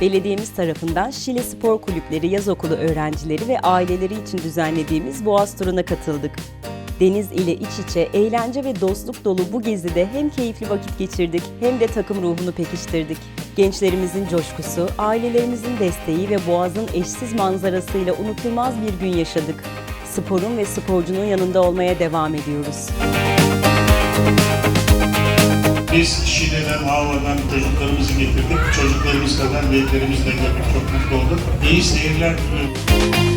Belediyemiz tarafından Şile Spor Kulüpleri Yaz Okulu öğrencileri ve aileleri için düzenlediğimiz Boğaz turuna katıldık. Deniz ile iç içe, eğlence ve dostluk dolu bu gezide hem keyifli vakit geçirdik hem de takım ruhunu pekiştirdik. Gençlerimizin coşkusu, ailelerimizin desteği ve Boğaz'ın eşsiz manzarasıyla unutulmaz bir gün yaşadık. Sporun ve sporcunun yanında olmaya devam ediyoruz. Biz Şile'den, Havva'dan çocuklarımızı getirdik. Çocuklarımız kadar velilerimizle gördük. Çok mutlu olduk. İyi seyirler diliyorum.